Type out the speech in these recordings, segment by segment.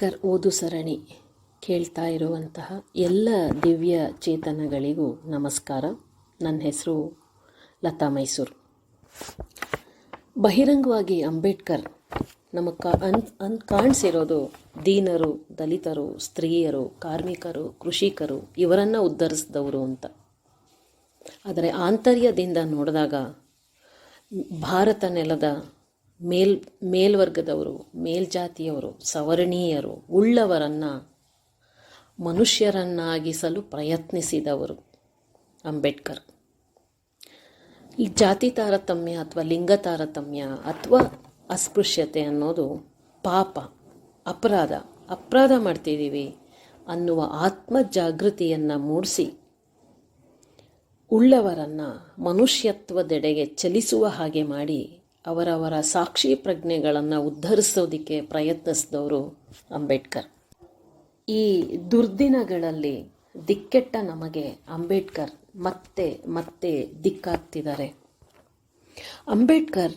ಅಂಬೇಡ್ಕರ್ ಓದು ಸರಣಿ ಕೇಳ್ತಾ ಇರುವಂತಹ ಎಲ್ಲ ದಿವ್ಯ ಚೇತನಗಳಿಗೂ ನಮಸ್ಕಾರ. ನನ್ನ ಹೆಸರು ಲತಾ ಮೈಸೂರು. ಬಹಿರಂಗವಾಗಿ ಅಂಬೇಡ್ಕರ್ ನಮಗೆ ಕಾ ಅನ್ ಅನ್, ಕಾಣಿಸಿರೋದು ದೀನರು, ದಲಿತರು, ಸ್ತ್ರೀಯರು, ಕಾರ್ಮಿಕರು, ಕೃಷಿಕರು ಇವರನ್ನು ಉದ್ಧರಿಸಿದವರು ಅಂತ. ಆದರೆ ಆಂತರ್ಯದಿಂದ ನೋಡಿದಾಗ ಭಾರತ ನೆಲದ ಮೇಲ್, ಮೇಲ್ವರ್ಗದವರು, ಮೇಲ್ಜಾತಿಯವರು, ಸವರ್ಣೀಯರು, ಉಳ್ಳವರನ್ನು, ಮನುಷ್ಯರನ್ನಾಗಿಸಲು ಪ್ರಯತ್ನಿಸಿದವರು ಅಂಬೇಡ್ಕರ್. ಈ ಜಾತಿ ತಾರತಮ್ಯ ಅಥವಾ ಲಿಂಗ ತಾರತಮ್ಯ ಅಥವಾ ಅಸ್ಪೃಶ್ಯತೆ ಅನ್ನೋದು ಪಾಪ, ಅಪರಾಧ. ಅಪರಾಧ ಮಾಡ್ತಿದ್ದೀವಿ ಅನ್ನುವ ಆತ್ಮ ಜಾಗೃತಿಯನ್ನು ಮೂಡಿಸಿ ಉಳ್ಳವರನ್ನು ಮನುಷ್ಯತ್ವದೆಡೆಗೆ ಚಲಿಸುವ ಹಾಗೆ ಮಾಡಿ ಅವರವರ ಸಾಕ್ಷಿ ಪ್ರಜ್ಞೆಗಳನ್ನು ಉದ್ಧರಿಸೋದಕ್ಕೆ ಪ್ರಯತ್ನಿಸಿದವರು ಅಂಬೇಡ್ಕರ್. ಈ ದುರ್ದಿನಗಳಲ್ಲಿ ದಿಕ್ಕೆಟ್ಟ ನಮಗೆ ಅಂಬೇಡ್ಕರ್ ಮತ್ತೆ ಮತ್ತೆ ದಿಕ್ಕಾಗ್ತಿದ್ದಾರೆ. ಅಂಬೇಡ್ಕರ್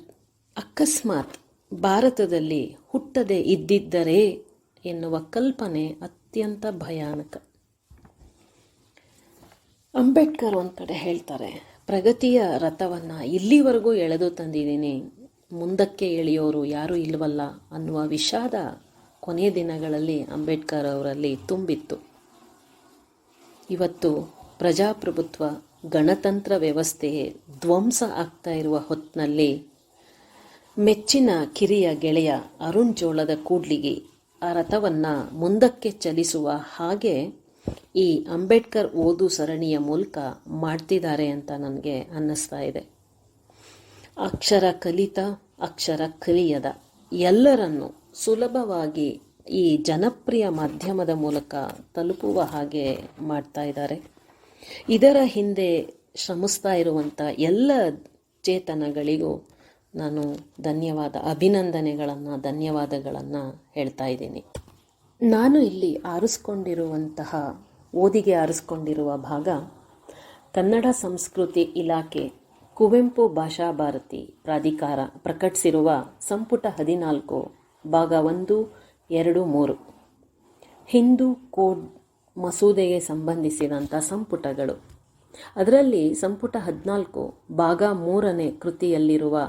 ಅಕಸ್ಮಾತ್ ಭಾರತದಲ್ಲಿ ಹುಟ್ಟದೆ ಇದ್ದಿದ್ದರೆ ಎನ್ನುವ ಕಲ್ಪನೆ ಅತ್ಯಂತ ಭಯಾನಕ. ಅಂಬೇಡ್ಕರ್ ಒಂದು ಕಡೆ ಹೇಳ್ತಾರೆ ಪ್ರಗತಿಯ ರಥವನ್ನು ಇಲ್ಲಿವರೆಗೂ ಎಳೆದು ತಂದಿದ್ದೀನಿ. ಮುಂದಕ್ಕೆ ಎಳೆಯೋರು ಯಾರೂ ಇಲ್ವಲ್ಲ ಅನ್ನುವ ವಿಷಾದ ಕೊನೆಯ ದಿನಗಳಲ್ಲಿ ಅಂಬೇಡ್ಕರ್ ಅವರಲ್ಲಿ ತುಂಬಿತ್ತು. ಇವತ್ತು ಪ್ರಜಾಪ್ರಭುತ್ವ, ಗಣತಂತ್ರ ವ್ಯವಸ್ಥೆಯೇ ಧ್ವಂಸ ಆಗ್ತಾ ಇರುವ ಹೊತ್ತಿನಲ್ಲಿ ಮೆಚ್ಚಿನ ಕಿರಿಯ ಗೆಳೆಯ ಅರುಣ್ ಜೋಳದ ಕೂಡ್ಲಿಗೆ ಆ ರಥವನ್ನು ಮುಂದಕ್ಕೆ ಚಲಿಸುವ ಹಾಗೆ ಈ ಅಂಬೇಡ್ಕರ್ ಓದು ಸರಣಿಯ ಮೂಲಕ ಮಾಡ್ತಿದ್ದಾರೆ ಅಂತ ನನಗೆ ಅನ್ನಿಸ್ತಾ ಇದೆ. ಅಕ್ಷರ ಕಲಿತ, ಅಕ್ಷರ ಕಲಿಯದ ಎಲ್ಲರನ್ನು ಸುಲಭವಾಗಿ ಈ ಜನಪ್ರಿಯ ಮಾಧ್ಯಮದ ಮೂಲಕ ತಲುಪುವ ಹಾಗೆ ಮಾಡ್ತಾ ಇದ್ದಾರೆ. ಇದರ ಹಿಂದೆ ಶ್ರಮಿಸ್ತಾ ಇರುವಂಥ ಎಲ್ಲ ಚೇತನಗಳಿಗೂ ನಾನು ಧನ್ಯವಾದ, ಅಭಿನಂದನೆಗಳನ್ನು, ಧನ್ಯವಾದಗಳನ್ನು ಹೇಳ್ತಾ ಇದ್ದೀನಿ. ನಾನು ಇಲ್ಲಿ ಆರಿಸ್ಕೊಂಡಿರುವಂತಹ, ಓದಿಗೆ ಆರಿಸ್ಕೊಂಡಿರುವ ಭಾಗ ಕನ್ನಡ ಸಂಸ್ಕೃತಿ ಇಲಾಖೆ ಕುವೆಂಪು ಭಾಷಾ ಭಾರತಿ ಪ್ರಾಧಿಕಾರ ಪ್ರಕಟಿಸಿರುವ ಸಂಪುಟ ಹದಿನಾಲ್ಕು, ಭಾಗ ಒಂದು, ಎರಡು, ಮೂರು. ಹಿಂದೂ ಕೋಡ್ ಮಸೂದೆಗೆ ಸಂಬಂಧಿಸಿದಂಥ ಸಂಪುಟಗಳು. ಅದರಲ್ಲಿ ಸಂಪುಟ ಹದಿನಾಲ್ಕು, ಭಾಗ ಮೂರನೇ ಕೃತಿಯಲ್ಲಿರುವ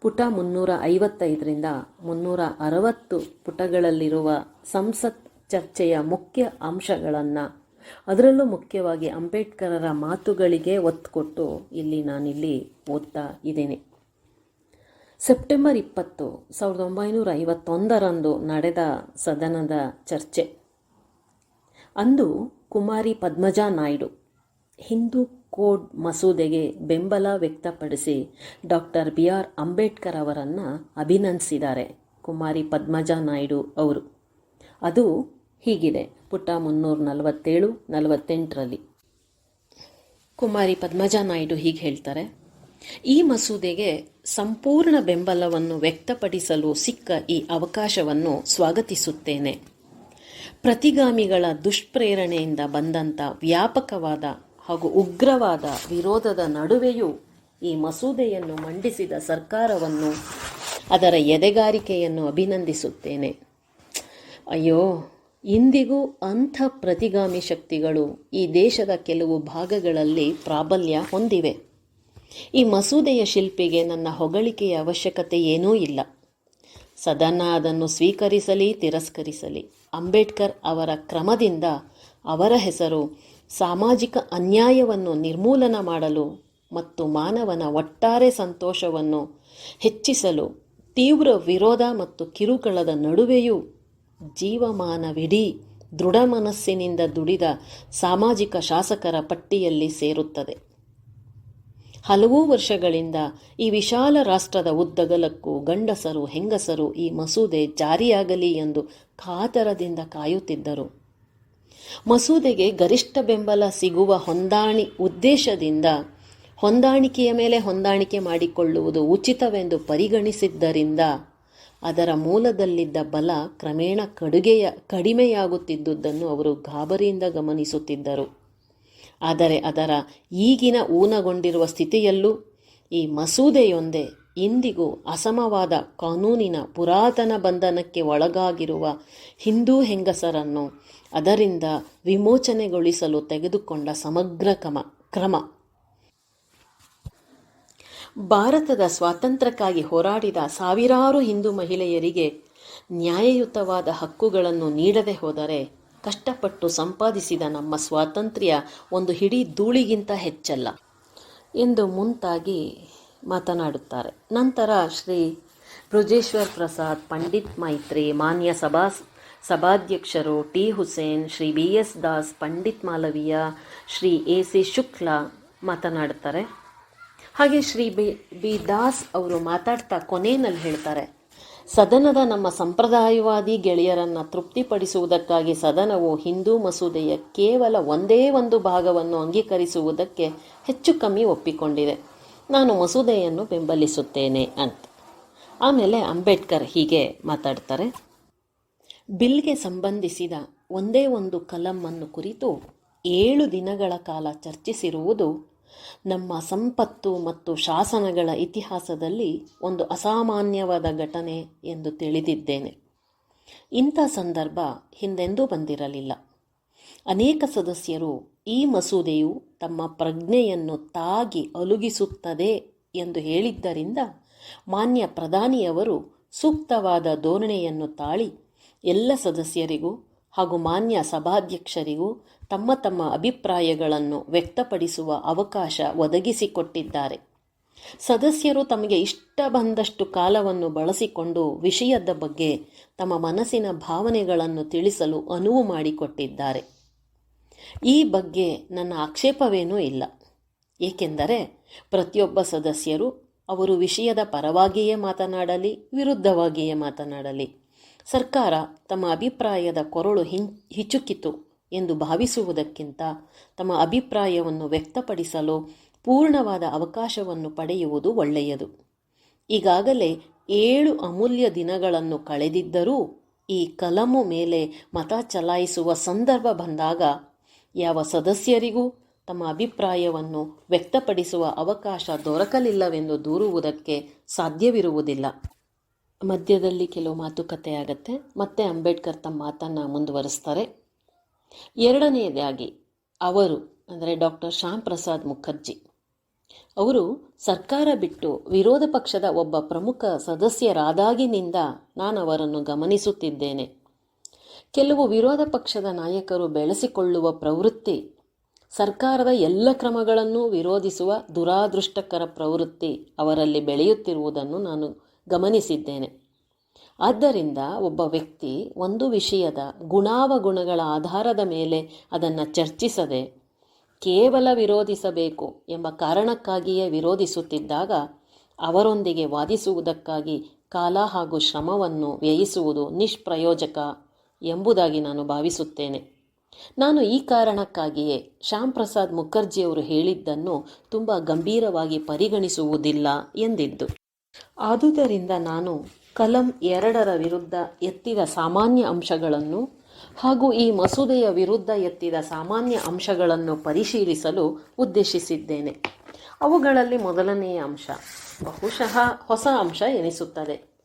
ಪುಟ ಮುನ್ನೂರ ಐವತ್ತೈದರಿಂದ ಮುನ್ನೂರ ಅರವತ್ತು ಪುಟಗಳಲ್ಲಿರುವ ಸಂಸತ್ ಚರ್ಚೆಯ ಮುಖ್ಯ ಅಂಶಗಳನ್ನು. ಅದರಲ್ಲೂ ಮುಖ್ಯವಾಗಿ ಅಂಬೇಡ್ಕರರ ಮಾತುಗಳಿಗೆ ಒತ್ತು ಕೊಟ್ಟು ಇಲ್ಲಿ ನಾನಿಲ್ಲಿ ಓದ್ತಾ ಇದ್ದೇನೆ. ಸೆಪ್ಟೆಂಬರ್ ಇಪ್ಪತ್ತು, ಸಾವಿರದ ಒಂಬೈನೂರ ಐವತ್ತೊಂದರಂದು ನಡೆದ ಸದನದ ಚರ್ಚೆ. ಅಂದು ಕುಮಾರಿ ಪದ್ಮಜಾ ನಾಯ್ಡು ಹಿಂದೂ ಕೋಡ್ ಮಸೂದೆಗೆ ಬೆಂಬಲ ವ್ಯಕ್ತಪಡಿಸಿ ಡಾಕ್ಟರ್ ಬಿ ಆರ್ ಅಂಬೇಡ್ಕರ್ ಅವರನ್ನು ಅಭಿನಂದಿಸಿದ್ದಾರೆ. ಕುಮಾರಿ ಪದ್ಮಜಾ ನಾಯ್ಡು ಅವರು. ಅದು ಹೀಗಿದೆ. ಪುಟ ಮುನ್ನೂರ ನಲವತ್ತೇಳು, ನಲವತ್ತೆಂಟರಲ್ಲಿ. ಕುಮಾರಿ ಪದ್ಮಜಾ ನಾಯ್ಡು ಹೀಗೆ ಹೇಳ್ತಾರೆ. ಈ ಮಸೂದೆಗೆ ಸಂಪೂರ್ಣ ಬೆಂಬಲವನ್ನು ವ್ಯಕ್ತಪಡಿಸಲು ಸಿಕ್ಕ ಈ ಅವಕಾಶವನ್ನು ಸ್ವಾಗತಿಸುತ್ತೇನೆ. ಪ್ರತಿಗಾಮಿಗಳ ದುಷ್ಪ್ರೇರಣೆಯಿಂದ ಬಂದಂಥ ವ್ಯಾಪಕವಾದ ಹಾಗೂ ಉಗ್ರವಾದ ವಿರೋಧದ ನಡುವೆಯೂ ಈ ಮಸೂದೆಯನ್ನು ಮಂಡಿಸಿದ ಸರ್ಕಾರವನ್ನು ಅದರ ಎದೆಗಾರಿಕೆಯನ್ನು ಅಭಿನಂದಿಸುತ್ತೇನೆ. ಅಯ್ಯೋ, ಇಂದಿಗೂ ಅಂಥ ಪ್ರತಿಗಾಮಿ ಶಕ್ತಿಗಳು ಈ ದೇಶದ ಕೆಲವು ಭಾಗಗಳಲ್ಲಿ ಪ್ರಾಬಲ್ಯ ಹೊಂದಿವೆ. ಈ ಮಸೂದೆಯ ಶಿಲ್ಪಿಗೆ ನನ್ನ ಹೊಗಳಿಕೆಯ ಅವಶ್ಯಕತೆ ಏನೂ ಇಲ್ಲ. ಸದನ ಅದನ್ನು ಸ್ವೀಕರಿಸಲಿ, ತಿರಸ್ಕರಿಸಲಿ. ಅಂಬೇಡ್ಕರ್ ಅವರ ಕ್ರಮದಿಂದ ಅವರ ಹೆಸರು ಸಾಮಾಜಿಕ ಅನ್ಯಾಯವನ್ನು ನಿರ್ಮೂಲನ ಮಾಡಲು ಮತ್ತು ಮಾನವನ ಒಟ್ಟಾರೆ ಸಂತೋಷವನ್ನು ಹೆಚ್ಚಿಸಲು ತೀವ್ರ ವಿರೋಧ ಮತ್ತು ಕಿರುಕುಳದ ನಡುವೆಯೂ ಜೀವಮಾನವಿಡೀ ದೃಢ ಮನಸ್ಸಿನಿಂದ ದುಡಿದ ಸಾಮಾಜಿಕ ಶಾಸಕರ ಪಟ್ಟಿಯಲ್ಲಿ ಸೇರುತ್ತದೆ. ಹಲವು ವರ್ಷಗಳಿಂದ ಈ ವಿಶಾಲ ರಾಷ್ಟ್ರದ ಉದ್ದಗಲಕ್ಕೂ ಗಂಡಸರು ಹೆಂಗಸರು ಈ ಮಸೂದೆ ಜಾರಿಯಾಗಲಿ ಎಂದು ಕಾತರದಿಂದ ಕಾಯುತ್ತಿದ್ದರು. ಮಸೂದೆಗೆ ಗರಿಷ್ಠ ಬೆಂಬಲ ಸಿಗುವ ಹೊಂದಾಣಿ ಉದ್ದೇಶದಿಂದ ಹೊಂದಾಣಿಕೆಯ ಮೇಲೆ ಹೊಂದಾಣಿಕೆ ಮಾಡಿಕೊಳ್ಳುವುದು ಉಚಿತವೆಂದು ಪರಿಗಣಿಸಿದ್ದರಿಂದ ಅದರ ಮೂಲದಲ್ಲಿದ್ದ ಬಲ ಕ್ರಮೇಣ ಕಡುಗೆಯ, ಕಡಿಮೆಯಾಗುತ್ತಿದ್ದುದನ್ನು ಅವರು ಗಾಬರಿಯಿಂದ ಗಮನಿಸುತ್ತಿದ್ದರು. ಆದರೆ ಅದರ ಈಗಿನ ಊನಗೊಂಡಿರುವ ಸ್ಥಿತಿಯಲ್ಲೂ ಈ ಮಸೂದೆಯೊಂದೇ ಇಂದಿಗೂ ಅಸಮವಾದ ಕಾನೂನಿನ ಪುರಾತನ ಬಂಧನಕ್ಕೆ ಒಳಗಾಗಿರುವ ಹಿಂದೂ ಹೆಂಗಸರನ್ನು ಅದರಿಂದ ವಿಮೋಚನೆಗೊಳಿಸಲು ತೆಗೆದುಕೊಂಡ ಸಮಗ್ರ ಕ್ರಮ ಕ್ರಮ. ಭಾರತದ ಸ್ವಾತಂತ್ರ್ಯಕ್ಕಾಗಿ ಹೋರಾಡಿದ ಸಾವಿರಾರು ಹಿಂದೂ ಮಹಿಳೆಯರಿಗೆ ನ್ಯಾಯಯುತವಾದ ಹಕ್ಕುಗಳನ್ನು ನೀಡದೆ ಹೋದರೆ ಕಷ್ಟಪಟ್ಟು ಸಂಪಾದಿಸಿದ ನಮ್ಮ ಸ್ವಾತಂತ್ರ್ಯ ಒಂದು ಹಿಡಿ ಧೂಳಿಗಿಂತ ಹೆಚ್ಚಲ್ಲ ಎಂದು ಮುಂತಾಗಿ ಮಾತನಾಡುತ್ತಾರೆ. ನಂತರ ಶ್ರೀ ಬೃಜೇಶ್ವರ್ ಪ್ರಸಾದ್ ಪಂಡಿತ್ ಮೈತ್ರಿ ಮಾನ್ಯ ಸಭಾ ಸಭಾಧ್ಯಕ್ಷರು T Hussain, Shri B S Das, Pandit Malaviya, Shri A C Shukla ಮಾತನಾಡುತ್ತಾರೆ. ಹಾಗೆ ಶ್ರೀ ಬಿ ಬಿ ದಾಸ್ ಅವರು ಮಾತಾಡ್ತಾ ಕೊನೆಯಲ್ಲಿ ಹೇಳ್ತಾರೆ, ಸದನದ ನಮ್ಮ ಸಂಪ್ರದಾಯವಾದಿ ಗೆಳೆಯರನ್ನು ತೃಪ್ತಿಪಡಿಸುವುದಕ್ಕಾಗಿ ಸದನವು ಹಿಂದೂ ಮಸೂದೆಯ ಕೇವಲ ಒಂದೇ ಒಂದು ಭಾಗವನ್ನು ಅಂಗೀಕರಿಸುವುದಕ್ಕೆ ಹೆಚ್ಚು ಕಮ್ಮಿ ಒಪ್ಪಿಕೊಂಡಿದೆ. ನಾನು ಮಸೂದೆಯನ್ನು ಬೆಂಬಲಿಸುತ್ತೇನೆ ಅಂತ. ಆಮೇಲೆ ಅಂಬೇಡ್ಕರ್ ಹೀಗೆ ಮಾತಾಡ್ತಾರೆ. ಬಿಲ್ಗೆ ಸಂಬಂಧಿಸಿದ ಒಂದೇ ಒಂದು ಕಲಂ ಕುರಿತು ಏಳು ದಿನಗಳ ಕಾಲ ಚರ್ಚಿಸಿರುವುದು ನಮ್ಮ ಸಂಪತ್ತು ಮತ್ತು ಶಾಸನಗಳ ಇತಿಹಾಸದಲ್ಲಿ ಒಂದು ಅಸಾಮಾನ್ಯವಾದ ಘಟನೆ ಎಂದು ತಿಳಿದಿದ್ದೇನೆ. ಇಂಥ ಸಂದರ್ಭ ಹಿಂದೆಂದೂ ಬಂದಿರಲಿಲ್ಲ. ಅನೇಕ ಸದಸ್ಯರು ಈ ಮಸೂದೆಯು ತಮ್ಮ ಪ್ರಜ್ಞೆಯನ್ನು ತಾಗಿ ಅಲುಗಿಸುತ್ತದೆ ಎಂದು ಹೇಳಿದ್ದರಿಂದ ಮಾನ್ಯ ಪ್ರಧಾನಿಯವರು ಸೂಕ್ತವಾದ ಧೋರಣೆಯನ್ನು ತಾಳಿ ಎಲ್ಲ ಸದಸ್ಯರಿಗೂ ಹಾಗೂ ಮಾನ್ಯ ಸಭಾಧ್ಯಕ್ಷರಿಗೂ ತಮ್ಮ ತಮ್ಮ ಅಭಿಪ್ರಾಯಗಳನ್ನು ವ್ಯಕ್ತಪಡಿಸುವ ಅವಕಾಶ ಒದಗಿಸಿಕೊಟ್ಟಿದ್ದಾರೆ. ಸದಸ್ಯರು ತಮಗೆ ಇಷ್ಟ ಬಂದಷ್ಟು ಕಾಲವನ್ನು ಬಳಸಿಕೊಂಡು ವಿಷಯದ ಬಗ್ಗೆ ತಮ್ಮ ಮನಸ್ಸಿನ ಭಾವನೆಗಳನ್ನು ತಿಳಿಸಲು ಅನುವು ಮಾಡಿಕೊಟ್ಟಿದ್ದಾರೆ. ಈ ಬಗ್ಗೆ ನನ್ನ ಆಕ್ಷೇಪವೇನೂ ಇಲ್ಲ. ಏಕೆಂದರೆ ಪ್ರತಿಯೊಬ್ಬ ಸದಸ್ಯರು ಅವರು ವಿಷಯದ ಪರವಾಗಿಯೇ ಮಾತನಾಡಲಿ, ವಿರುದ್ಧವಾಗಿಯೇ ಮಾತನಾಡಲಿ. ಸರ್ಕಾರ ತಮ್ಮ ಅಭಿಪ್ರಾಯದ ಕೊರಳು ಹಿಂ, ಹಿಚುಕಿತು ಎಂದು ಭಾವಿಸುವುದಕ್ಕಿಂತ ತಮ್ಮ ಅಭಿಪ್ರಾಯವನ್ನು ವ್ಯಕ್ತಪಡಿಸಲು ಪೂರ್ಣವಾದ ಅವಕಾಶವನ್ನು ಪಡೆಯುವುದು ಒಳ್ಳೆಯದು. ಈಗಾಗಲೇ ಏಳು ಅಮೂಲ್ಯ ದಿನಗಳನ್ನು ಕಳೆದಿದ್ದರೂ ಈ ಕಲಮು ಮೇಲೆ ಮತ ಚಲಾಯಿಸುವ ಸಂದರ್ಭ ಬಂದಾಗ ಯಾವ ಸದಸ್ಯರಿಗೂ ತಮ್ಮ ಅಭಿಪ್ರಾಯವನ್ನು ವ್ಯಕ್ತಪಡಿಸುವ ಅವಕಾಶ ದೊರಕಲಿಲ್ಲವೆಂದು ದೂರುವುದಕ್ಕೆ ಸಾಧ್ಯವಿರುವುದಿಲ್ಲ. ಮಧ್ಯದಲ್ಲಿ ಕೆಲವು ಮಾತುಕತೆ ಆಗತ್ತೆ. ಮತ್ತೆ ಅಂಬೇಡ್ಕರ್ ತಮ್ಮ ಮಾತನ್ನು ಮುಂದುವರಿಸ್ತಾರೆ. ಎರಡನೆಯದಾಗಿ ಅವರು, ಅಂದರೆ ಡಾಕ್ಟರ್ ಶ್ಯಾಮ್ ಪ್ರಸಾದ್ ಮುಖರ್ಜಿ, ಅವರು ಸರ್ಕಾರ ಬಿಟ್ಟು ವಿರೋಧ ಪಕ್ಷದ ಒಬ್ಬ ಪ್ರಮುಖ ಸದಸ್ಯರಾದಾಗಿನಿಂದ ನಾನು ಅವರನ್ನು ಗಮನಿಸುತ್ತಿದ್ದೇನೆ. ಕೆಲವು ವಿರೋಧ ಪಕ್ಷದ ನಾಯಕರು ಬೆಳೆಸಿಕೊಳ್ಳುವ ಪ್ರವೃತ್ತಿ, ಸರ್ಕಾರದ ಎಲ್ಲ ಕ್ರಮಗಳನ್ನು ವಿರೋಧಿಸುವ ದುರಾದೃಷ್ಟಕರ ಪ್ರವೃತ್ತಿ ಅವರಲ್ಲಿ ಬೆಳೆಯುತ್ತಿರುವುದನ್ನು ನಾನು ಗಮನಿಸಿದ್ದೇನೆ. ಆದ್ದರಿಂದ ಒಬ್ಬ ವ್ಯಕ್ತಿ ಒಂದು ವಿಷಯದ ಗುಣಾವಗುಣಗಳ ಆಧಾರದ ಮೇಲೆ ಅದನ್ನು ಚರ್ಚಿಸದೆ ಕೇವಲ ವಿರೋಧಿಸಬೇಕು ಎಂಬ ಕಾರಣಕ್ಕಾಗಿಯೇ ವಿರೋಧಿಸುತ್ತಿದ್ದಾಗ ಅವರೊಂದಿಗೆ ವಾದಿಸುವುದಕ್ಕಾಗಿ ಕಾಲ ಹಾಗೂ ಶ್ರಮವನ್ನು ವ್ಯಯಿಸುವುದು ನಿಷ್ಪ್ರಯೋಜಕ ಎಂಬುದಾಗಿ ನಾನು ಭಾವಿಸುತ್ತೇನೆ. ನಾನು ಈ ಕಾರಣಕ್ಕಾಗಿಯೇ ಶ್ಯಾಮ್ ಪ್ರಸಾದ್ ಮುಖರ್ಜಿಯವರು ಹೇಳಿದ್ದನ್ನು ತುಂಬ ಗಂಭೀರವಾಗಿ ಪರಿಗಣಿಸುವುದಿಲ್ಲ ಎಂದಿದ್ದು. ಆದುದರಿಂದ ನಾನು ಕಲಂ ಎರಡರ ವಿರುದ್ಧ ಎತ್ತಿದ ಸಾಮಾನ್ಯ ಅಂಶಗಳನ್ನು ಹಾಗೂ ಈ ಮಸೂದೆಯ ವಿರುದ್ಧ ಎತ್ತಿದ ಸಾಮಾನ್ಯ ಅಂಶಗಳನ್ನು ಪರಿಶೀಲಿಸಲು ಉದ್ದೇಶಿಸಿದ್ದೇನೆ. ಅವುಗಳಲ್ಲಿ ಮೊದಲನೆಯ ಅಂಶ ಬಹುಶಃ ಹೊಸ ಅಂಶ ಎನಿಸುತ್ತದೆ.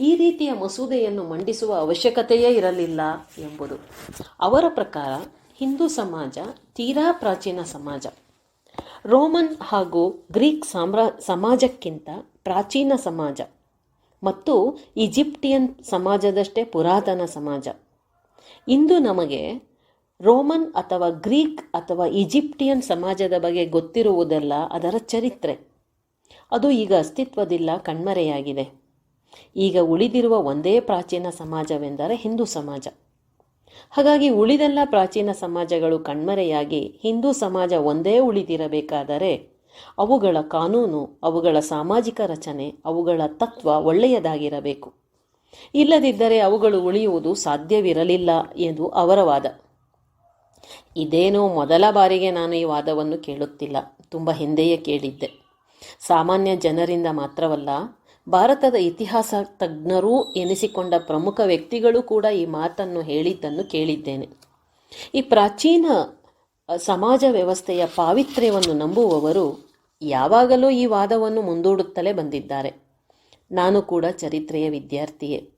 ಈ ರೀತಿಯ ಮಸೂದೆಯನ್ನು ಮಂಡಿಸುವ ಅವಶ್ಯಕತೆಯೇ ಇರಲಿಲ್ಲ ಎಂಬುದು. ಅವರ ಪ್ರಕಾರ ಹಿಂದೂ ಸಮಾಜ ತೀರಾ ಪ್ರಾಚೀನ ಸಮಾಜ. ರೋಮನ್ ಹಾಗೂ ಗ್ರೀಕ್ ಸಾಮ್ರಾ, ಸಮಾಜಕ್ಕಿಂತ ಪ್ರಾಚೀನ ಸಮಾಜ ಮತ್ತು ಈಜಿಪ್ಟಿಯನ್ ಸಮಾಜದಷ್ಟೇ ಪುರಾತನ ಸಮಾಜ. ಇಂದು ನಮಗೆ ರೋಮನ್ ಅಥವಾ ಗ್ರೀಕ್ ಅಥವಾ ಈಜಿಪ್ಟಿಯನ್ ಸಮಾಜದ ಬಗ್ಗೆ ಗೊತ್ತಿರುವುದಲ್ಲ ಅದರ ಚರಿತ್ರೆ. ಅದು ಈಗ ಅಸ್ತಿತ್ವದಿಲ್ಲ, ಕಣ್ಮರೆಯಾಗಿದೆ. ಈಗ ಉಳಿದಿರುವ ಒಂದೇ ಪ್ರಾಚೀನ ಸಮಾಜವೆಂದರೆ ಹಿಂದೂ ಸಮಾಜ. ಹಾಗಾಗಿ ಉಳಿದೆಲ್ಲ ಪ್ರಾಚೀನ ಸಮಾಜಗಳು ಕಣ್ಮರೆಯಾಗಿ ಹಿಂದೂ ಸಮಾಜ ಒಂದೇ ಉಳಿದಿರಬೇಕಾದರೆ ಅವುಗಳ ಕಾನೂನು, ಅವುಗಳ ಸಾಮಾಜಿಕ ರಚನೆ, ಅವುಗಳ ತತ್ವ ಒಳ್ಳೆಯದಾಗಿರಬೇಕು. ಇಲ್ಲದಿದ್ದರೆ ಅವುಗಳು ಉಳಿಯುವುದು ಸಾಧ್ಯವಿರಲಿಲ್ಲ ಎಂದು ಅವರ ವಾದ. ಇದೇನೋ ಮೊದಲ ಬಾರಿಗೆ ನಾನು ಈ ವಾದವನ್ನು ಕೇಳುತ್ತಿಲ್ಲ, ತುಂಬ ಹಿಂದೆಯೇ ಕೇಳಿದ್ದೆ. ಸಾಮಾನ್ಯ ಜನರಿಂದ ಮಾತ್ರವಲ್ಲ, ಭಾರತದ ಇತಿಹಾಸ ತಜ್ಞರೂ ಎನಿಸಿಕೊಂಡ ಪ್ರಮುಖ ವ್ಯಕ್ತಿಗಳು ಕೂಡ ಈ ಮಾತನ್ನು ಹೇಳಿದ್ದನ್ನು ಕೇಳಿದ್ದೇನೆ. ಈ ಪ್ರಾಚೀನ ಸಮಾಜ ವ್ಯವಸ್ಥೆಯ ಪಾವಿತ್ರ್ಯವನ್ನು ನಂಬುವವರು ಯಾವಾಗಲೂ ಈ ವಾದವನ್ನು ಮುಂದೂಡುತ್ತಲೇ ಬಂದಿದ್ದಾರೆ. ನಾನು ಕೂಡ ಚರಿತ್ರೆಯ ವಿದ್ಯಾರ್ಥಿಯೇ.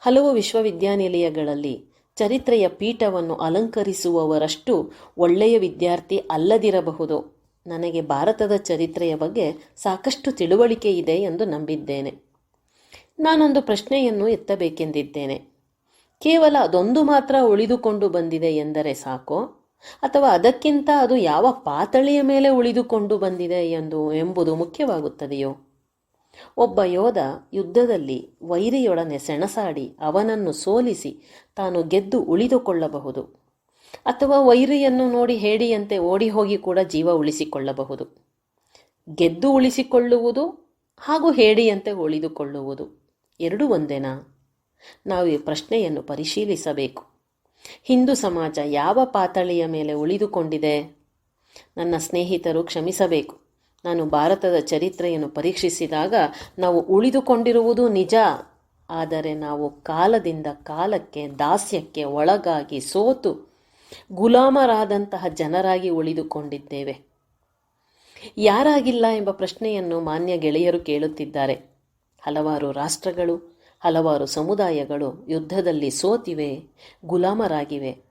ಹಲವು ವಿಶ್ವವಿದ್ಯಾನಿಲಯಗಳಲ್ಲಿ ಚರಿತ್ರೆಯ ಪೀಠವನ್ನು ಅಲಂಕರಿಸುವವರಷ್ಟು ಒಳ್ಳೆಯ ವಿದ್ಯಾರ್ಥಿ ಅಲ್ಲದಿರಬಹುದು. ನನಗೆ ಭಾರತದ ಚರಿತ್ರೆಯ ಬಗ್ಗೆ ಸಾಕಷ್ಟು ತಿಳುವಳಿಕೆ ಇದೆ ಎಂದು ನಂಬಿದ್ದೇನೆ. ನಾನೊಂದು ಪ್ರಶ್ನೆಯನ್ನು ಎತ್ತಬೇಕೆಂದಿದ್ದೇನೆ. ಕೇವಲ ಅದೊಂದು ಮಾತ್ರ ಉಳಿದುಕೊಂಡು ಬಂದಿದೆ ಎಂದರೆ ಸಾಕೋ? ಅಥವಾ ಅದಕ್ಕಿಂತ ಅದು ಯಾವ ಪಾತಳಿಯ ಮೇಲೆ ಉಳಿದುಕೊಂಡು ಬಂದಿದೆ ಎಂದು ಎಂಬುದು ಮುಖ್ಯವಾಗುತ್ತದೆಯೋ? ಒಬ್ಬ ಯೋಧ ಯುದ್ಧದಲ್ಲಿ ವೈರಿಯೊಡನೆ ಸೆಣಸಾಡಿ ಅವನನ್ನು ಸೋಲಿಸಿ ತಾನು ಗೆದ್ದು ಉಳಿದುಕೊಳ್ಳಬಹುದು. ಅಥವಾ ವೈರಿಯನ್ನು ನೋಡಿ ಹೇಡಿಯಂತೆ ಓಡಿ ಹೋಗಿ ಕೂಡ ಜೀವ ಉಳಿಸಿಕೊಳ್ಳಬಹುದು. ಗೆದ್ದು ಉಳಿಸಿಕೊಳ್ಳುವುದು ಹಾಗೂ ಹೇಡಿಯಂತೆ ಉಳಿದುಕೊಳ್ಳುವುದು ಎರಡೂ ಒಂದೇನಾ? ನಾವು ಈ ಪ್ರಶ್ನೆಯನ್ನು ಪರಿಶೀಲಿಸಬೇಕು. ಹಿಂದೂ ಸಮಾಜ ಯಾವ ಪಾತಳಿಯ ಮೇಲೆ ಉಳಿದುಕೊಂಡಿದೆ? ನನ್ನ ಸ್ನೇಹಿತರು ಕ್ಷಮಿಸಬೇಕು. ನಾನು ಭಾರತದ ಚರಿತ್ರೆಯನ್ನು ಪರೀಕ್ಷಿಸಿದಾಗ ನಾವು ಉಳಿದುಕೊಂಡಿರುವುದು ನಿಜ. ಆದರೆ ನಾವು ಕಾಲದಿಂದ ಕಾಲಕ್ಕೆ, ದಾಸ್ಯಕ್ಕೆ ಒಳಗಾಗಿ ಸೋತು, ಗುಲಾಮರಾದಂತಹ ಜನರಾಗಿ ಉಳಿದುಕೊಂಡಿದ್ದೇವೆ. ಯಾರಾಗಿಲ್ಲ ಎಂಬ ಪ್ರಶ್ನೆಯನ್ನು ಮಾನ್ಯ ಗೆಳೆಯರು ಕೇಳುತ್ತಿದ್ದಾರೆ. ಹಲವಾರು ರಾಷ್ಟ್ರಗಳು ಹಲವಾರು ಸಮುದಾಯಗಳು ಯುದ್ಧದಲ್ಲಿ ಸೋತಿವೆ, ಗುಲಾಮರಾಗಿವೆ.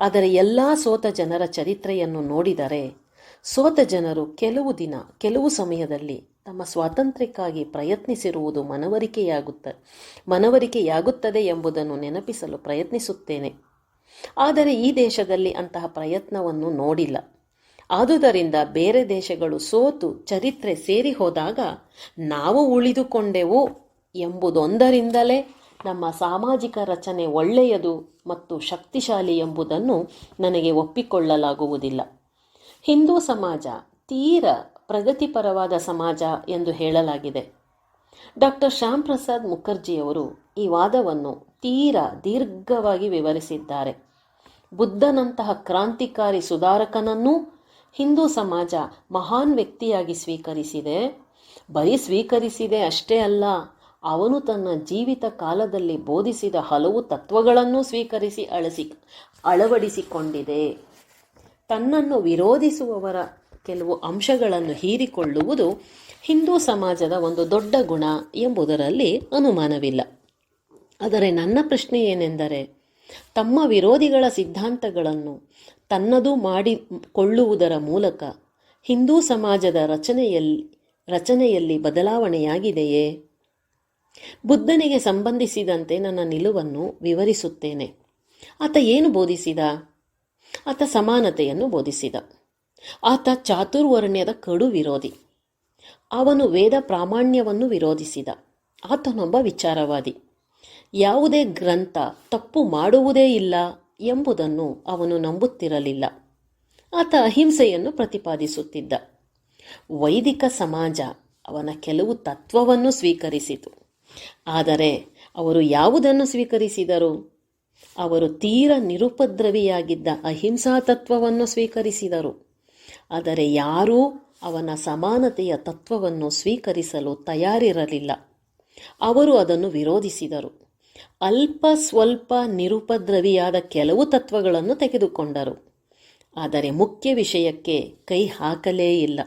ಆದರೆ ಎಲ್ಲ ಸೋತ ಜನರ ಚರಿತ್ರೆಯನ್ನು ನೋಡಿದರೆ, ಸೋತ ಜನರು ಕೆಲವು ದಿನ, ಕೆಲವು ಸಮಯದಲ್ಲಿ ತಮ್ಮ ಸ್ವಾತಂತ್ರ್ಯಕ್ಕಾಗಿ ಪ್ರಯತ್ನಿಸಿರುವುದು ಮನವರಿಕೆಯಾಗುತ್ತ, ಮನವರಿಕೆಯಾಗುತ್ತದೆ ಎಂಬುದನ್ನು ನೆನಪಿಸಲು ಪ್ರಯತ್ನಿಸುತ್ತೇನೆ. ಆದರೆ ಈ ದೇಶದಲ್ಲಿ ಅಂತಹ ಪ್ರಯತ್ನವನ್ನು ನೋಡಿಲ್ಲ. ಆದುದರಿಂದ ಬೇರೆ ದೇಶಗಳು ಸೋತು ಚರಿತ್ರೆ ಸೇರಿ ಹೋದಾಗ ನಾವು ಉಳಿದುಕೊಂಡೆವು. ಎಂಬುದೊಂದರಿಂದಲೇ ನಮ್ಮ ಸಾಮಾಜಿಕ ರಚನೆ ಒಳ್ಳೆಯದು ಮತ್ತು ಶಕ್ತಿಶಾಲಿ ಎಂಬುದನ್ನು ನನಗೆ ಒಪ್ಪಿಕೊಳ್ಳಲಾಗುವುದಿಲ್ಲ. ಹಿಂದೂ ಸಮಾಜ ತೀರ ಪ್ರಗತಿಪರವಾದ ಸಮಾಜ ಎಂದು ಹೇಳಲಾಗಿದೆ. ಡಾಕ್ಟರ್ ಶ್ಯಾಮ್ ಪ್ರಸಾದ್ ಮುಖರ್ಜಿಯವರು ಈ ವಾದವನ್ನು ತೀರ ದೀರ್ಘವಾಗಿ ವಿವರಿಸಿದ್ದಾರೆ. ಬುದ್ಧನಂತಹ ಕ್ರಾಂತಿಕಾರಿ ಸುಧಾರಕನನ್ನೂ ಹಿಂದೂ ಸಮಾಜ ಮಹಾನ್ ವ್ಯಕ್ತಿಯಾಗಿ ಸ್ವೀಕರಿಸಿದೆ. ಬರೀ ಸ್ವೀಕರಿಸಿದೆ ಅಷ್ಟೇ ಅಲ್ಲ ಅವನು ತನ್ನ ಜೀವಿತ ಕಾಲದಲ್ಲಿ ಬೋಧಿಸಿದ ಹಲವು ತತ್ವಗಳನ್ನು ಸ್ವೀಕರಿಸಿ ಅಳಸಿ, ಅಳವಡಿಸಿಕೊಂಡಿದೆ. ತನ್ನನ್ನು ವಿರೋಧಿಸುವವರ ಕೆಲವು ಅಂಶಗಳನ್ನು ಹೀರಿಕೊಳ್ಳುವುದು ಹಿಂದೂ ಸಮಾಜದ ಒಂದು ದೊಡ್ಡ ಗುಣ ಎಂಬುದರಲ್ಲಿ ಅನುಮಾನವಿಲ್ಲ. ಆದರೆ ನನ್ನ ಪ್ರಶ್ನೆ ಏನೆಂದರೆ, ತಮ್ಮ ವಿರೋಧಿಗಳ ಸಿದ್ಧಾಂತಗಳನ್ನು ತನ್ನದು ಮಾಡಿಕೊಳ್ಳುವುದರ ಮೂಲಕ ಹಿಂದೂ ಸಮಾಜದ ರಚನೆಯಲ್ಲಿ ರಚನೆಯಲ್ಲಿ ಬದಲಾವಣೆಯಾಗಿದೆಯೇ? ಬುದ್ಧನಿಗೆ ಸಂಬಂಧಿಸಿದಂತೆ ನನ್ನ ನಿಲುವನ್ನು ವಿವರಿಸುತ್ತೇನೆ. ಆತ ಏನು ಬೋಧಿಸಿದ? ಆತ ಸಮಾನತೆಯನ್ನು ಬೋಧಿಸಿದ. ಆತ ಚಾತುರ್ವರ್ಣ್ಯದ ಕಡು ವಿರೋಧಿ. ಅವನು ವೇದ ಪ್ರಾಮಾಣ್ಯವನ್ನು ವಿರೋಧಿಸಿದ. ಆತನೊಬ್ಬ ವಿಚಾರವಾದಿ. ಯಾವುದೇ ಗ್ರಂಥ ತಪ್ಪು ಮಾಡುವುದೇ ಇಲ್ಲ ಎಂಬುದನ್ನು ಅವನು ನಂಬುತ್ತಿರಲಿಲ್ಲ. ಆತ ಅಹಿಂಸೆಯನ್ನು ಪ್ರತಿಪಾದಿಸುತ್ತಿದ್ದ. ವೈದಿಕ ಸಮಾಜ ಅವನ ಕೆಲವು ತತ್ವವನ್ನು ಸ್ವೀಕರಿಸಿತು. ಆದರೆ ಅವರು ಯಾವುದನ್ನು ಸ್ವೀಕರಿಸಿದರು? ಅವರು ತೀರ ನಿರುಪದ್ರವಿಯಾಗಿದ್ದ ಅಹಿಂಸಾ ತತ್ವವನ್ನು ಸ್ವೀಕರಿಸಿದರು. ಆದರೆ ಯಾರೂ ಅವನ ಸಮಾನತೆಯ ತತ್ವವನ್ನು ಸ್ವೀಕರಿಸಲು ತಯಾರಿರಲಿಲ್ಲ. ಅವರು ಅದನ್ನು ವಿರೋಧಿಸಿದರು. ಅಲ್ಪ ಸ್ವಲ್ಪ ನಿರುಪದ್ರವಿಯಾದ ಕೆಲವು ತತ್ವಗಳನ್ನು ತೆಗೆದುಕೊಂಡರು. ಆದರೆ ಮುಖ್ಯ ವಿಷಯಕ್ಕೆ ಕೈ ಹಾಕಲೇ ಇಲ್ಲ.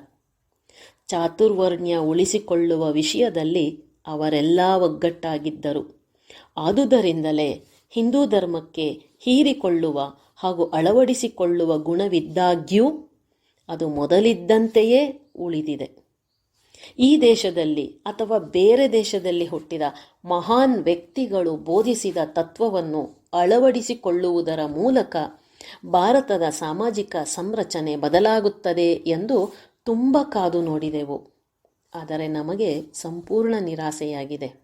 ಚಾತುರ್ವರ್ಣ್ಯ ಉಳಿಸಿಕೊಳ್ಳುವ ವಿಷಯದಲ್ಲಿ ಅವರೆಲ್ಲ ಒಗ್ಗಟ್ಟಾಗಿದ್ದರು. ಆದುದರಿಂದಲೇ ಹಿಂದೂ ಧರ್ಮಕ್ಕೆ ಹೀರಿಕೊಳ್ಳುವ ಹಾಗೂ ಅಳವಡಿಸಿಕೊಳ್ಳುವ ಗುಣವಿದ್ದಾಗ್ಯೂ ಅದು ಮೊದಲಿದ್ದಂತೆಯೇ ಉಳಿದಿದೆ. ಈ ದೇಶದಲ್ಲಿ ಅಥವಾ ಬೇರೆ ದೇಶದಲ್ಲಿ ಹುಟ್ಟಿದ ಮಹಾನ್ ವ್ಯಕ್ತಿಗಳು ಬೋಧಿಸಿದ ತತ್ವವನ್ನು ಅಳವಡಿಸಿಕೊಳ್ಳುವುದರ ಮೂಲಕ ಭಾರತದ ಸಾಮಾಜಿಕ ಸಂರಚನೆ ಬದಲಾಗುತ್ತದೆ ಎಂದು ತುಂಬ ಕಾದು ನೋಡಿದೆವು. ಆದರೆ ನಮಗೆ ಸಂಪೂರ್ಣ ನಿರಾಸೆಯಾಗಿದೆ.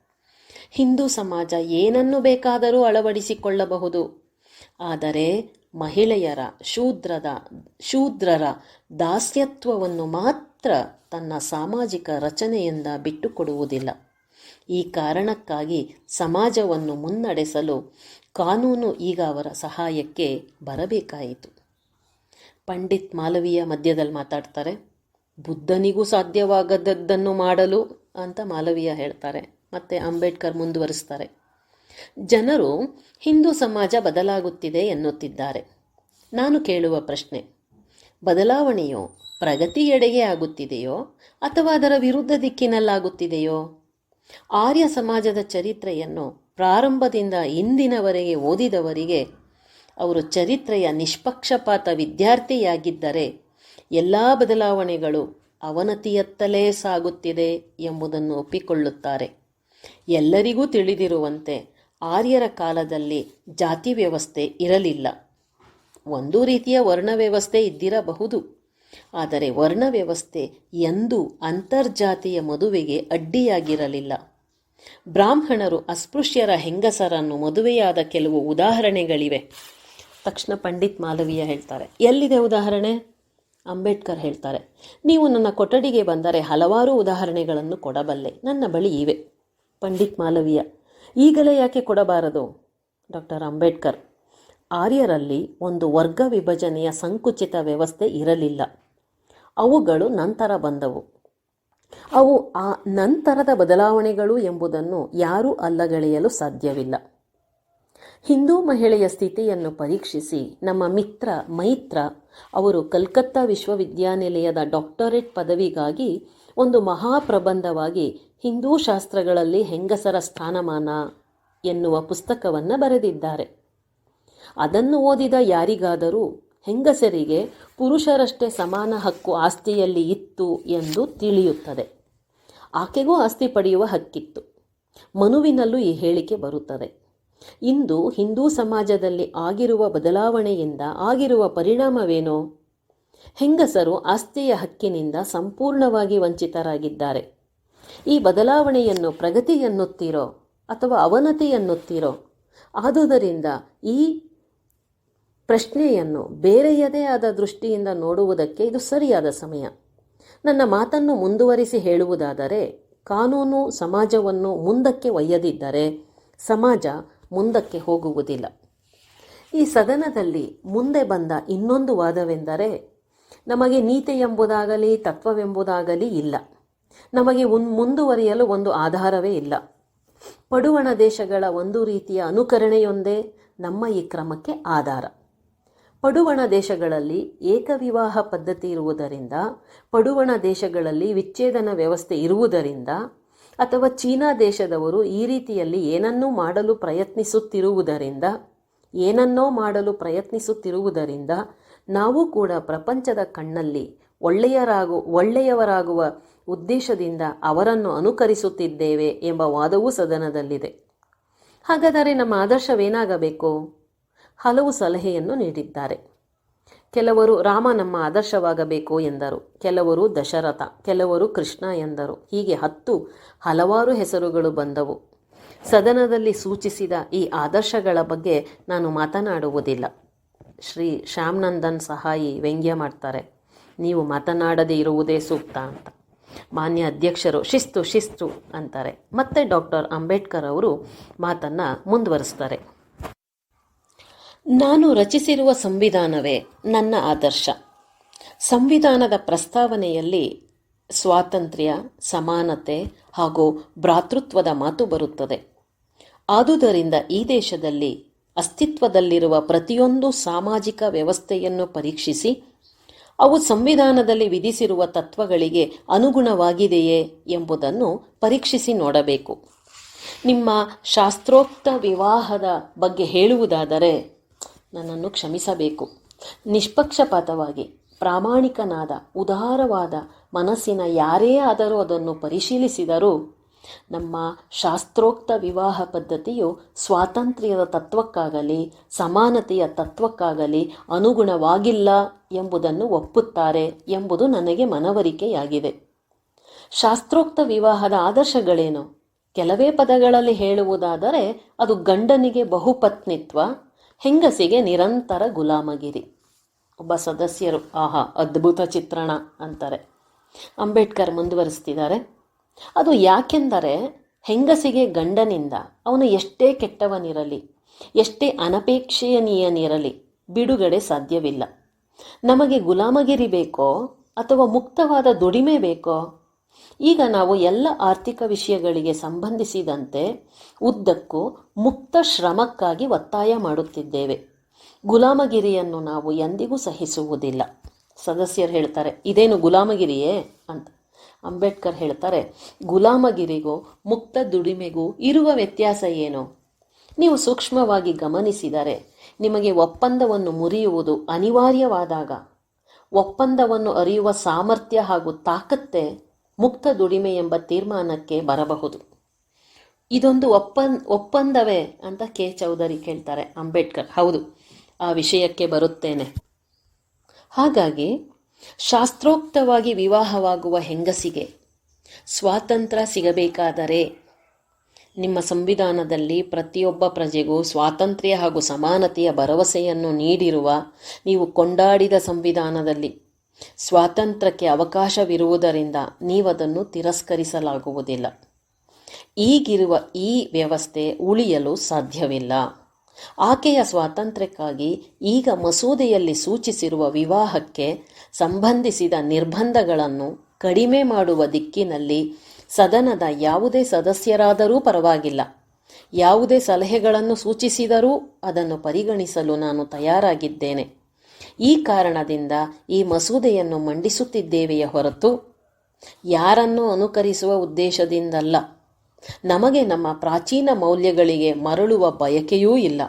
ಹಿಂದೂ ಸಮಾಜ ಏನನ್ನು ಬೇಕಾದರೂ ಅಳವಡಿಸಿಕೊಳ್ಳಬಹುದು. ಆದರೆ ಮಹಿಳೆಯರ, ಶೂದ್ರದ, ಶೂದ್ರರ ದಾಸ್ಯತ್ವವನ್ನು ಮಾತ್ರ ತನ್ನ ಸಾಮಾಜಿಕ ರಚನೆಯಿಂದ ಬಿಟ್ಟುಕೊಡುವುದಿಲ್ಲ. ಈ ಕಾರಣಕ್ಕಾಗಿ ಸಮಾಜವನ್ನು ಮುನ್ನಡೆಸಲು ಕಾನೂನು ಈಗ ಅವರ ಸಹಾಯಕ್ಕೆ ಬರಬೇಕಾಯಿತು. ಪಂಡಿತ್ ಮಾಲವೀಯ ಮಧ್ಯದಲ್ಲಿ ಮಾತಾಡ್ತಾರೆ. ಬುದ್ಧನಿಗೂ ಸಾಧ್ಯವಾಗದದ್ದನ್ನು ಮಾಡಲು ಅಂತ ಮಾಲವೀಯ ಹೇಳ್ತಾರೆ. ಮತ್ತೆ ಅಂಬೇಡ್ಕರ್ ಮುಂದುವರಿಸ್ತಾರೆ. ಜನರು ಹಿಂದೂ ಸಮಾಜ ಬದಲಾಗುತ್ತಿದೆ ಎನ್ನುತ್ತಿದ್ದಾರೆ. ನಾನು ಕೇಳುವ ಪ್ರಶ್ನೆ, ಬದಲಾವಣೆಯು ಪ್ರಗತಿಯೆಡೆಗೆ ಆಗುತ್ತಿದೆಯೋ ಅಥವಾ ಅದರ ವಿರುದ್ಧ ದಿಕ್ಕಿನಲ್ಲಾಗುತ್ತಿದೆಯೋ? ಆರ್ಯ ಸಮಾಜದ ಚರಿತ್ರೆಯನ್ನು ಪ್ರಾರಂಭದಿಂದ ಇಂದಿನವರೆಗೆ ಓದಿದವರಿಗೆ ಅವರು ಚರಿತ್ರೆಯ ನಿಷ್ಪಕ್ಷಪಾತ ವಿದ್ಯಾರ್ಥಿಯಾಗಿದ್ದರೆ ಎಲ್ಲ ಬದಲಾವಣೆಗಳು ಅವನತಿಯತ್ತಲೇ ಸಾಗುತ್ತಿದೆ ಎಂಬುದನ್ನು ಒಪ್ಪಿಕೊಳ್ಳುತ್ತಾರೆ. ಎಲ್ಲರಿಗೂ ತಿಳಿದಿರುವಂತೆ ಆರ್ಯರ ಕಾಲದಲ್ಲಿ ಜಾತಿ ವ್ಯವಸ್ಥೆ ಇರಲಿಲ್ಲ. ಒಂದು ರೀತಿಯ ವರ್ಣ ವ್ಯವಸ್ಥೆ ಇದ್ದಿರಬಹುದು. ಆದರೆ ವರ್ಣ ವ್ಯವಸ್ಥೆ ಎಂದೂ ಅಂತರ್ಜಾತಿಯ ಮದುವೆಗೆ ಅಡ್ಡಿಯಾಗಿರಲಿಲ್ಲ. ಬ್ರಾಹ್ಮಣರು ಅಸ್ಪೃಶ್ಯರ ಹೆಂಗಸರನ್ನು ಮದುವೆಯಾದ ಕೆಲವು ಉದಾಹರಣೆಗಳಿವೆ. ತಕ್ಷಣ ಪಂಡಿತ್ ಮಾಲವೀಯ ಹೇಳ್ತಾರೆ, ಎಲ್ಲಿದೆ ಉದಾಹರಣೆ? ಅಂಬೇಡ್ಕರ್ ಹೇಳ್ತಾರೆ, ನೀವು ನನ್ನ ಕೊಠಡಿಗೆ ಬಂದರೆ ಹಲವಾರು ಉದಾಹರಣೆಗಳನ್ನು ಕೊಡಬಲ್ಲೆ, ನನ್ನ ಬಳಿ ಇವೆ. ಪಂಡಿತ್ ಮಾಲವೀಯ, ಈಗಲೇ ಯಾಕೆ ಕೊಡಬಾರದು? ಡಾಕ್ಟರ್ ಅಂಬೇಡ್ಕರ್, ಆರ್ಯರಲ್ಲಿ ಒಂದು ವರ್ಗ ವಿಭಜನೆಯ ಸಂಕುಚಿತ ವ್ಯವಸ್ಥೆ ಇರಲಿಲ್ಲ. ಅವುಗಳು ನಂತರ ಬಂದವು. ಅವು ಆ ನಂತರದ ಬದಲಾವಣೆಗಳು ಎಂಬುದನ್ನು ಯಾರೂ ಅಲ್ಲಗಳೆಯಲು ಸಾಧ್ಯವಿಲ್ಲ. ಹಿಂದೂ ಮಹಿಳೆಯ ಸ್ಥಿತಿಯನ್ನು ಪರೀಕ್ಷಿಸಿ ನಮ್ಮ ಮಿತ್ರ ಮೈತ್ರ ಅವರು ಕಲ್ಕತ್ತಾ ವಿಶ್ವವಿದ್ಯಾನಿಲಯದ ಡಾಕ್ಟರೇಟ್ ಪದವಿಗಾಗಿ ಒಂದು ಮಹಾಪ್ರಬಂಧವಾಗಿ ಹಿಂದೂ ಶಾಸ್ತ್ರಗಳಲ್ಲಿ ಹೆಂಗಸರ ಸ್ಥಾನಮಾನ ಎನ್ನುವ ಪುಸ್ತಕವನ್ನು ಬರೆದಿದ್ದಾರೆ. ಅದನ್ನು ಓದಿದ ಯಾರಿಗಾದರೂ ಹೆಂಗಸರಿಗೆ ಪುರುಷರಷ್ಟೇ ಸಮಾನ ಹಕ್ಕು ಆಸ್ತಿಯಲ್ಲಿ ಇತ್ತು ಎಂದು ತಿಳಿಯುತ್ತದೆ. ಆಕೆಗೂ ಆಸ್ತಿ ಪಡೆಯುವ ಹಕ್ಕಿತ್ತು. ಮನುವಿನಲ್ಲೂ ಈ ಹೇಳಿಕೆ ಬರುತ್ತದೆ. ಇಂದು ಹಿಂದೂ ಸಮಾಜದಲ್ಲಿ ಆಗಿರುವ ಬದಲಾವಣೆಯಿಂದ ಆಗಿರುವ ಪರಿಣಾಮವೇನು? ಹೆಂಗಸರು ಆಸ್ತಿಯ ಹಕ್ಕಿನಿಂದ ಸಂಪೂರ್ಣವಾಗಿ ವಂಚಿತರಾಗಿದ್ದಾರೆ. ಈ ಬದಲಾವಣೆಯನ್ನು ಪ್ರಗತಿ ಎನ್ನುತ್ತೀರೋ ಅಥವಾ ಅವನತಿ ಎನ್ನುತ್ತೀರೋ ಆದುದರಿಂದ ಈ ಪ್ರಶ್ನೆಯನ್ನು ಬೇರೆಯದೇ ಆದ ದೃಷ್ಟಿಯಿಂದ ನೋಡುವುದಕ್ಕೆ ಇದು ಸರಿಯಾದ ಸಮಯ. ನನ್ನ ಮಾತನ್ನು ಮುಂದುವರಿಸಿ ಹೇಳುವುದಾದರೆ, ಕಾನೂನು ಸಮಾಜವನ್ನು ಮುಂದಕ್ಕೆ ಒಯ್ಯದಿದ್ದರೆ ಸಮಾಜ ಮುಂದಕ್ಕೆ ಹೋಗುವುದಿಲ್ಲ. ಈ ಸದನದಲ್ಲಿ ಮುಂದೆ ಬಂದ ಇನ್ನೊಂದು ವಾದವೆಂದರೆ, ನಮಗೆ ನೀತಿ ಎಂಬುದಾಗಲಿ, ತತ್ವವೆಂಬುದಾಗಲಿ ಇಲ್ಲ. ನಮಗೆ ಉನ್, ಮುಂದುವರಿಯಲು ಒಂದು ಆಧಾರವೇ ಇಲ್ಲ. ಪಡುವಣ ದೇಶಗಳ ಒಂದು ರೀತಿಯ ಅನುಕರಣೆಯೊಂದೇ ನಮ್ಮ ಈ ಕ್ರಮಕ್ಕೆ ಆಧಾರ. ಪಡುವಣ ದೇಶಗಳಲ್ಲಿ ಏಕವಿವಾಹ ಪದ್ಧತಿ ಇರುವುದರಿಂದ, ಪಡುವಣ ದೇಶಗಳಲ್ಲಿ ವಿಚ್ಛೇದನ ವ್ಯವಸ್ಥೆ ಇರುವುದರಿಂದ ಅಥವಾ ಚೀನಾ ದೇಶದವರು ಈ ರೀತಿಯಲ್ಲಿ ಏನನ್ನೂ ಮಾಡಲು ಪ್ರಯತ್ನಿಸುತ್ತಿರುವುದರಿಂದ, ಏನನ್ನೋ ಮಾಡಲು ಪ್ರಯತ್ನಿಸುತ್ತಿರುವುದರಿಂದ ನಾವು ಕೂಡ ಪ್ರಪಂಚದ ಕಣ್ಣಲ್ಲಿ ಒಳ್ಳೆಯರಾಗು, ಒಳ್ಳೆಯವರಾಗುವ ಉದ್ದೇಶದಿಂದ ಅವರನ್ನು ಅನುಕರಿಸುತ್ತಿದ್ದೇವೆ ಎಂಬ ವಾದವೂ ಸದನದಲ್ಲಿದೆ. ಹಾಗಾದರೆ ನಮ್ಮ ಆದರ್ಶವೇನಾಗಬೇಕು? ಹಲವು ಸಲಹೆಯನ್ನು ನೀಡಿದ್ದಾರೆ. ಕೆಲವರು ರಾಮ ನಮ್ಮ ಆದರ್ಶವಾಗಬೇಕು ಎಂದರು. ಕೆಲವರು ದಶರಥ, ಕೆಲವರು ಕೃಷ್ಣ ಎಂದರು. ಹೀಗೆ ಹತ್ತು ಹಲವಾರು ಹೆಸರುಗಳು ಬಂದವು. ಸದನದಲ್ಲಿ ಸೂಚಿಸಿದ ಈ ಆದರ್ಶಗಳ ಬಗ್ಗೆ ನಾನು ಮಾತನಾಡುವುದಿಲ್ಲ. ಶ್ರೀ ಶ್ಯಾಮ್ನಂದನ್ ಸಹಾಯಿ ವ್ಯಂಗ್ಯ ಮಾಡ್ತಾರೆ. ನೀವು ಮಾತನಾಡದೇ ಇರುವುದೇ ಸೂಕ್ತ ಅಂತ. ಮಾನ್ಯ ಅಧ್ಯಕ್ಷರು ಶಿಸ್ತು ಶಿಸ್ತು ಅಂತಾರೆ. ಮತ್ತೆ ಡಾಕ್ಟರ್ ಅಂಬೇಡ್ಕರ್ ಅವರು ಮಾತನ್ನು ಮುಂದುವರಿಸ್ತಾರೆ. ನಾನು ರಚಿಸಿರುವ ಸಂವಿಧಾನವೇ ನನ್ನ ಆದರ್ಶ. ಸಂವಿಧಾನದ ಪ್ರಸ್ತಾವನೆಯಲ್ಲಿ ಸ್ವಾತಂತ್ರ್ಯ, ಸಮಾನತೆ ಹಾಗೂ ಭ್ರಾತೃತ್ವದ ಮಾತು ಬರುತ್ತದೆ. ಆದುದರಿಂದ ಈ ದೇಶದಲ್ಲಿ ಅಸ್ತಿತ್ವದಲ್ಲಿರುವ ಪ್ರತಿಯೊಂದು ಸಾಮಾಜಿಕ ವ್ಯವಸ್ಥೆಯನ್ನು ಪರೀಕ್ಷಿಸಿ, ಅವು ಸಂವಿಧಾನದಲ್ಲಿ ವಿಧಿಸಿರುವ ತತ್ವಗಳಿಗೆ ಅನುಗುಣವಾಗಿದೆಯೇ ಎಂಬುದನ್ನು ಪರೀಕ್ಷಿಸಿ ನೋಡಬೇಕು. ನಿಮ್ಮ ಶಾಸ್ತ್ರೋಕ್ತ ವಿವಾಹದ ಬಗ್ಗೆ ಹೇಳುವುದಾದರೆ ನನ್ನನ್ನು ಕ್ಷಮಿಸಬೇಕು. ನಿಷ್ಪಕ್ಷಪಾತವಾಗಿ, ಪ್ರಾಮಾಣಿಕನಾದ, ಉದಾರವಾದ ಮನಸ್ಸಿನ ಯಾರೇ ಆದರೂ ಅದನ್ನು ಪರಿಶೀಲಿಸಿದರೂ ನಮ್ಮ ಶಾಸ್ತ್ರೋಕ್ತ ವಿವಾಹ ಪದ್ಧತಿಯು ಸ್ವಾತಂತ್ರ್ಯದ ತತ್ವಕ್ಕಾಗಲಿ, ಸಮಾನತೆಯ ತತ್ವಕ್ಕಾಗಲಿ ಅನುಗುಣವಾಗಿಲ್ಲ ಎಂಬುದನ್ನು ಒಪ್ಪುತ್ತಾರೆ ಎಂಬುದು ನನಗೆ ಮನವರಿಕೆಯಾಗಿದೆ. ಶಾಸ್ತ್ರೋಕ್ತ ವಿವಾಹದ ಆದರ್ಶಗಳೇನು? ಕೆಲವೇ ಪದಗಳಲ್ಲಿ ಹೇಳುವುದಾದರೆ ಅದು ಗಂಡನಿಗೆ ಬಹುಪತ್ನಿತ್ವ ಹೆಂಗಸಿಗೆ ನಿರಂತರ ಗುಲಾಮಗಿರಿ. ಒಬ್ಬ ಸದಸ್ಯರು, ಆಹಾ, ಅದ್ಭುತ ಚಿತ್ರಣ ಅಂತಾರೆ. ಅಂಬೇಡ್ಕರ್ ಮುಂದುವರಿಸ್ತಿದ್ದಾರೆ. ಅದು ಯಾಕೆಂದರೆ ಹೆಂಗಸಿಗೆ ಗಂಡನಿಂದ ಅವನು ಎಷ್ಟೇ ಕೆಟ್ಟವನಿರಲಿ, ಎಷ್ಟೇ ಅನಪೇಕ್ಷಣೀಯನಿರಲಿ ಬಿಡುಗಡೆ ಸಾಧ್ಯವಿಲ್ಲ. ನಮಗೆ ಗುಲಾಮಗಿರಿ ಬೇಕೋ ಅಥವಾ ಮುಕ್ತವಾದ ದುಡಿಮೆ ಬೇಕೋ ಈಗ ನಾವು ಎಲ್ಲ ಆರ್ಥಿಕ ವಿಷಯಗಳಿಗೆ ಸಂಬಂಧಿಸಿದಂತೆ ಉದ್ದಕ್ಕೂ ಮುಕ್ತ ಶ್ರಮಕ್ಕಾಗಿ ಒತ್ತಾಯ ಮಾಡುತ್ತಿದ್ದೇವೆ. ಗುಲಾಮಗಿರಿಯನ್ನು ನಾವು ಎಂದಿಗೂ ಸಹಿಸುವುದಿಲ್ಲ. ಸದಸ್ಯರು ಹೇಳ್ತಾರೆ, ಇದೇನು ಗುಲಾಮಗಿರಿಯೇ? ಅಂತ. ಅಂಬೇಡ್ಕರ್ ಹೇಳ್ತಾರೆ, ಗುಲಾಮಗಿರಿಗೂ ಮುಕ್ತ ದುಡಿಮೆಗೂ ಇರುವ ವ್ಯತ್ಯಾಸ ಏನು? ನೀವು ಸೂಕ್ಷ್ಮವಾಗಿ ಗಮನಿಸಿದರೆ ನಿಮಗೆ ಒಪ್ಪಂದವನ್ನು ಮುರಿಯುವುದು ಅನಿವಾರ್ಯವಾದಾಗ. ಒಪ್ಪಂದವನ್ನು ಅರಿಯುವ ಸಾಮರ್ಥ್ಯ ಹಾಗೂ ತಾಕತ್ತೆ ಮುಕ್ತ ದುಡಿಮೆ ಎಂಬ ತೀರ್ಮಾನಕ್ಕೆ ಬರಬಹುದು. ಇದೊಂದು ಒಪ್ಪಂದ ಒಪ್ಪಂದವೇ ಅಂತ ಕೆ. ಚೌಧರಿ ಕೇಳ್ತಾರೆ ಅಂಬೇಡ್ಕರ್. ಹೌದು, ಆ ವಿಷಯಕ್ಕೆ ಬರುತ್ತೇನೆ. ಹಾಗಾಗಿ ಶಾಸ್ತ್ರೋಕ್ತವಾಗಿ ವಿವಾಹವಾಗುವ ಹೆಂಗಸಿಗೆ ಸ್ವಾತಂತ್ರ್ಯ ಸಿಗಬೇಕಾದರೆ ನಿಮ್ಮ ಸಂವಿಧಾನದಲ್ಲಿ ಪ್ರತಿಯೊಬ್ಬ ಪ್ರಜೆಗೂ ಸ್ವಾತಂತ್ರ್ಯ ಹಾಗೂ ಸಮಾನತೆಯ ಭರವಸೆಯನ್ನು ನೀಡಿರುವ ನೀವು ಕೊಂಡಾಡಿದ ಸಂವಿಧಾನದಲ್ಲಿ ಸ್ವಾತಂತ್ರ್ಯಕ್ಕೆ ಅವಕಾಶವಿರುವುದರಿಂದ ನೀವದನ್ನು ತಿರಸ್ಕರಿಸಲಾಗುವುದಿಲ್ಲ. ಈಗಿರುವ ಈ ವ್ಯವಸ್ಥೆ ಉಳಿಯಲು ಸಾಧ್ಯವಿಲ್ಲ. ಆಕೆಯ ಸ್ವಾತಂತ್ರ್ಯಕ್ಕಾಗಿ ಈಗ ಮಸೂದೆಯಲ್ಲಿ ಸೂಚಿಸಿರುವ ವಿವಾಹಕ್ಕೆ ಸಂಬಂಧಿಸಿದ ನಿರ್ಬಂಧಗಳನ್ನು ಕಡಿಮೆ ಮಾಡುವ ದಿಕ್ಕಿನಲ್ಲಿ ಸದನದ ಯಾವುದೇ ಸದಸ್ಯರಾದರೂ ಪರವಾಗಿಲ್ಲ. ಯಾವುದೇ ಸಲಹೆಗಳನ್ನು ಸೂಚಿಸಿದರೂ ಅದನ್ನು ಪರಿಗಣಿಸಲು ನಾನು ತಯಾರಾಗಿದ್ದೇನೆ. ಈ ಕಾರಣದಿಂದ ಈ ಮಸೂದೆಯನ್ನು ಮಂಡಿಸುತ್ತಿದ್ದೇವೆಯೇ ಹೊರತು ಯಾರನ್ನು ಅನುಕರಿಸುವ ಉದ್ದೇಶದಿಂದಲ್ಲ. ನಮಗೆ ನಮ್ಮ ಪ್ರಾಚೀನ ಮೌಲ್ಯಗಳಿಗೆ ಮರಳುವ ಬಯಕೆಯೂ ಇಲ್ಲ.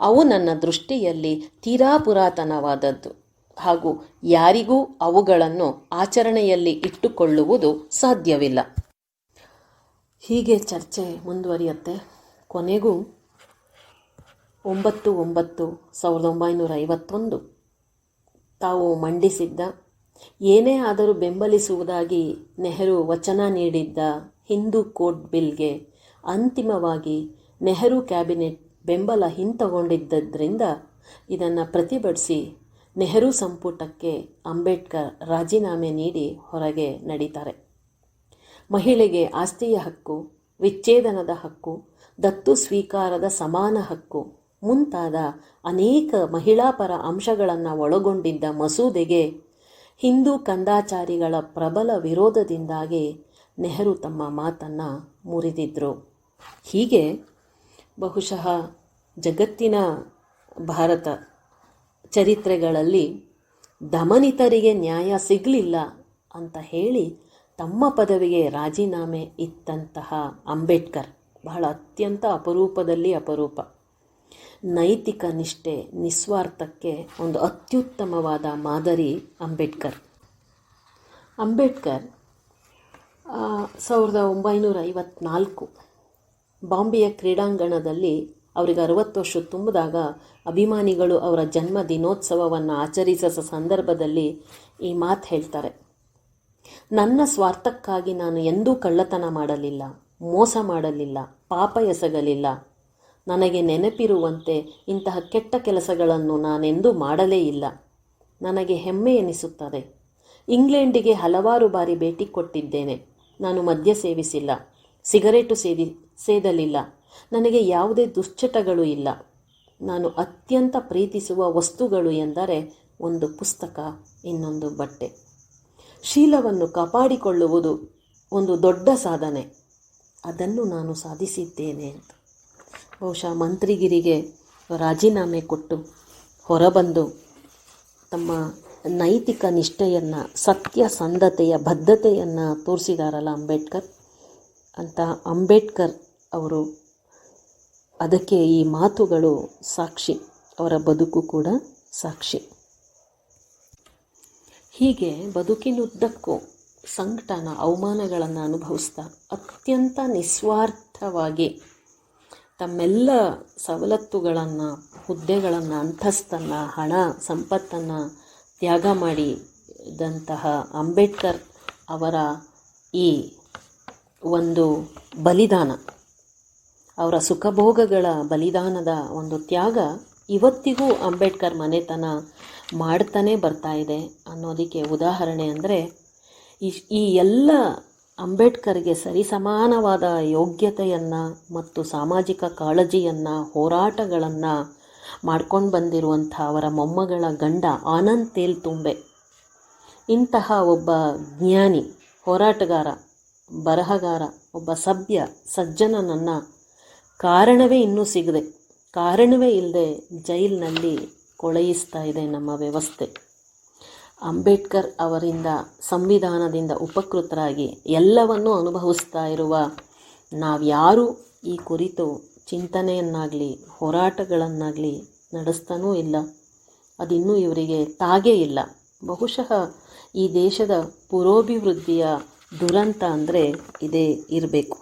ಅವು ನನ್ನ ದೃಷ್ಟಿಯಲ್ಲಿ ತೀರಾ ಪುರಾತನವಾದದ್ದು ಹಾಗೂ ಯಾರಿಗೂ ಅವುಗಳನ್ನು ಆಚರಣೆಯಲ್ಲಿ ಇಟ್ಟುಕೊಳ್ಳುವುದು ಸಾಧ್ಯವಿಲ್ಲ. ಹೀಗೆ ಚರ್ಚೆ ಮುಂದುವರಿಯುತ್ತೆ. ಕೊನೆಗೂ ಒಂಬತ್ತು ಒಂಬತ್ತು ಸಾವಿರದ ಒಂಬೈನೂರ ಐವತ್ತೊಂದು. ತಾವು ಮಂಡಿಸಿದ್ದ, ಏನೇ ಆದರೂ ಬೆಂಬಲಿಸುವುದಾಗಿ ನೆಹರು ವಚನ ನೀಡಿದ್ದ ಹಿಂದೂ ಕೋಡ್ ಬಿಲ್ಗೆ ಅಂತಿಮವಾಗಿ ನೆಹರು ಕ್ಯಾಬಿನೆಟ್ ಬೆಂಬಲ ಹಿಂತಗೊಂಡಿದ್ದರಿಂದ ಇದನ್ನು ಪ್ರತಿಭಟಿಸಿ ನೆಹರು ಸಂಪುಟಕ್ಕೆ ಅಂಬೇಡ್ಕರ್ ರಾಜೀನಾಮೆ ನೀಡಿ ಹೊರಗೆ ನಡೀತಾರೆ. ಮಹಿಳೆಗೆ ಆಸ್ತಿಯ ಹಕ್ಕು, ವಿಚ್ಛೇದನದ ಹಕ್ಕು, ದತ್ತು ಸ್ವೀಕಾರದ ಸಮಾನ ಹಕ್ಕು ಮುಂತಾದ ಅನೇಕ ಮಹಿಳಾಪರ ಅಂಶಗಳನ್ನು ಒಳಗೊಂಡಿದ್ದ ಮಸೂದೆಗೆ ಹಿಂದೂ ಕಂದಾಚಾರಿಗಳ ಪ್ರಬಲ ವಿರೋಧದಿಂದಾಗಿ ನೆಹರು ತಮ್ಮ ಮಾತನ್ನು ಮುರಿದಿದ್ದರು ಹೀಗೆ ಬಹುಶಃ ಜಗತ್ತಿನ ಭಾರತ ಚರಿತ್ರೆಗಳಲ್ಲಿ ದಮನಿತರಿಗೆ ನ್ಯಾಯ ಸಿಗಲಿಲ್ಲ ಅಂತ ಹೇಳಿ ತಮ್ಮ ಪದವಿಗೆ ರಾಜೀನಾಮೆ ಇತ್ತಂತಹ ಅಂಬೇಡ್ಕರ್. ಬಹಳ ಅತ್ಯಂತ ಅಪರೂಪದಲ್ಲಿ ಅಪರೂಪ. ನೈತಿಕ ನಿಷ್ಠೆ, ನಿಸ್ವಾರ್ಥಕ್ಕೆ ಒಂದು ಅತ್ಯುತ್ತಮವಾದ ಮಾದರಿ ಅಂಬೇಡ್ಕರ್. ಅಂಬೇಡ್ಕರ್ ಸಾವಿರದ ಒಂಬೈನೂರ ಐವತ್ನಾಲ್ಕು ಬಾಂಬೆಯ ಕ್ರೀಡಾಂಗಣದಲ್ಲಿ ಅವರಿಗೆ ಅರವತ್ತು ವರ್ಷ ತುಂಬಿದಾಗ ಅಭಿಮಾನಿಗಳು ಅವರ ಜನ್ಮ ದಿನೋತ್ಸವವನ್ನು ಆಚರಿಸಿದ ಸಂದರ್ಭದಲ್ಲಿ ಈ ಮಾತು ಹೇಳ್ತಾರೆ. ನನ್ನ ಸ್ವಾರ್ಥಕ್ಕಾಗಿ ನಾನು ಎಂದೂ ಕಳ್ಳತನ ಮಾಡಲಿಲ್ಲ, ಮೋಸ ಮಾಡಲಿಲ್ಲ, ಪಾಪ ಎಸಗಲಿಲ್ಲ ನನಗೆ ನೆನಪಿರುವಂತೆ ಇಂತಹ ಕೆಟ್ಟ ಕೆಲಸಗಳನ್ನು ನಾನೆಂದೂ ಮಾಡಲೇ ಇಲ್ಲ. ನನಗೆ ಹೆಮ್ಮೆ ಎನಿಸುತ್ತದೆ. ಇಂಗ್ಲೆಂಡಿಗೆ ಹಲವಾರು ಬಾರಿ ಭೇಟಿ ಕೊಟ್ಟಿದ್ದೇನೆ. ನಾನು ಮದ್ಯ ಸೇವಿಸಿಲ್ಲ. ಸಿಗರೇಟು ಸೇದಿ, ಸೇದಲಿಲ್ಲ. ನನಗೆ ಯಾವುದೇ ದುಶ್ಚಟಗಳು ಇಲ್ಲ. ನಾನು ಅತ್ಯಂತ ಪ್ರೀತಿಸುವ ವಸ್ತುಗಳು ಎಂದರೆ ಒಂದು ಪುಸ್ತಕ, ಇನ್ನೊಂದು ಬಟ್ಟೆ. ಶೀಲವನ್ನು ಕಾಪಾಡಿಕೊಳ್ಳುವುದು ಒಂದು ದೊಡ್ಡ ಸಾಧನೆ. ಅದನ್ನು ನಾನು ಸಾಧಿಸಿದ್ದೇನೆ ಅಂತ. ಬಹುಶಃ ಮಂತ್ರಿಗಿರಿಗೆ ರಾಜೀನಾಮೆ ಕೊಟ್ಟು ಹೊರಬಂದು ತಮ್ಮ ನೈತಿಕ ನಿಷ್ಠೆಯನ್ನು ಸತ್ಯಸಂಧತೆಯ ಬದ್ಧತೆಯನ್ನು ತೋರಿಸಿದಾರಲ್ಲ ಅಂಬೇಡ್ಕರ್? ಅಂತ ಅಂಬೇಡ್ಕರ್ ಅವರು ಅದಕ್ಕೆ ಈ ಮಾತುಗಳು ಸಾಕ್ಷಿ, ಅವರ ಬದುಕು ಕೂಡ ಸಾಕ್ಷಿ. ಹೀಗೆ ಬದುಕಿನುದ್ದಕ್ಕೂ ಸಂಕಟನ ಅವಮಾನಗಳನ್ನು ಅನುಭವಿಸ್ತಾ ಅತ್ಯಂತ ನಿಸ್ವಾರ್ಥವಾಗಿ ತಮ್ಮೆಲ್ಲ ಸವಲತ್ತುಗಳನ್ನು, ಹುದ್ದೆಗಳನ್ನು, ಅಂತಸ್ತನ್ನು, ಹಣ, ಸಂಪತ್ತನ್ನು ತ್ಯಾಗ ಮಾಡಿದಂತಹ ಅಂಬೇಡ್ಕರ್ ಅವರ ಈ ಒಂದು ಬಲಿದಾನ, ಅವರ ಸುಖಭೋಗಗಳ ಬಲಿದಾನದ ಒಂದು ತ್ಯಾಗ ಇವತ್ತಿಗೂ ಅಂಬೇಡ್ಕರ್ ಮನೆತನ ಮಾಡ್ತಾನೆ ಬರ್ತಾ ಇದೆ ಅನ್ನೋದಕ್ಕೆ ಉದಾಹರಣೆ ಅಂದರೆ ಈ ಈ ಎಲ್ಲ ಅಂಬೇಡ್ಕರ್ಗೆ ಸರಿಸಮಾನವಾದ ಯೋಗ್ಯತೆಯನ್ನು ಮತ್ತು ಸಾಮಾಜಿಕ ಕಾಳಜಿಯನ್ನು, ಹೋರಾಟಗಳನ್ನು ಮಾಡ್ಕೊಂಡು ಬಂದಿರುವಂಥ ಅವರ ಮೊಮ್ಮಗಳ ಗಂಡ ಆನಂದ್ ತೇಲ್ತುಂಬೆ ಇಂತಹ ಒಬ್ಬ ಜ್ಞಾನಿ, ಹೋರಾಟಗಾರ, ಬರಹಗಾರ, ಒಬ್ಬ ಸಭ್ಯ ಸಜ್ಜನನನ್ನು ಕಾರಣವೇ ಇನ್ನೂ ಸಿಗದೆ, ಕಾರಣವೇ ಇಲ್ಲದೆ ಜೈಲಿನಲ್ಲಿ ಕೊಳೆಯಿಸ್ತಾ ಇದೆ ನಮ್ಮ ವ್ಯವಸ್ಥೆ. ಅಂಬೇಡ್ಕರ್ ಅವರಿಂದ ಸಂವಿಧಾನದಿಂದ ಉಪಕೃತರಾಗಿ ಎಲ್ಲವನ್ನೂ ಅನುಭವಿಸ್ತಾ ಇರುವ ನಾವ್ಯಾರೂ ಈ ಕುರಿತು ಚಿಂತನೆಯನ್ನಾಗಲಿ, ಹೋರಾಟಗಳನ್ನಾಗಲಿ ನಡೆಸ್ತಾನೂ ಇಲ್ಲ. ಅದಿನ್ನೂ ಇವರಿಗೆ ತಾಗೇ ಇಲ್ಲ. ಬಹುಶಃ ಈ ದೇಶದ ಪುರೋಭಿವೃದ್ಧಿಯ ದುರಂತ ಅಂದರೆ ಇದೇ ಇರಬೇಕು.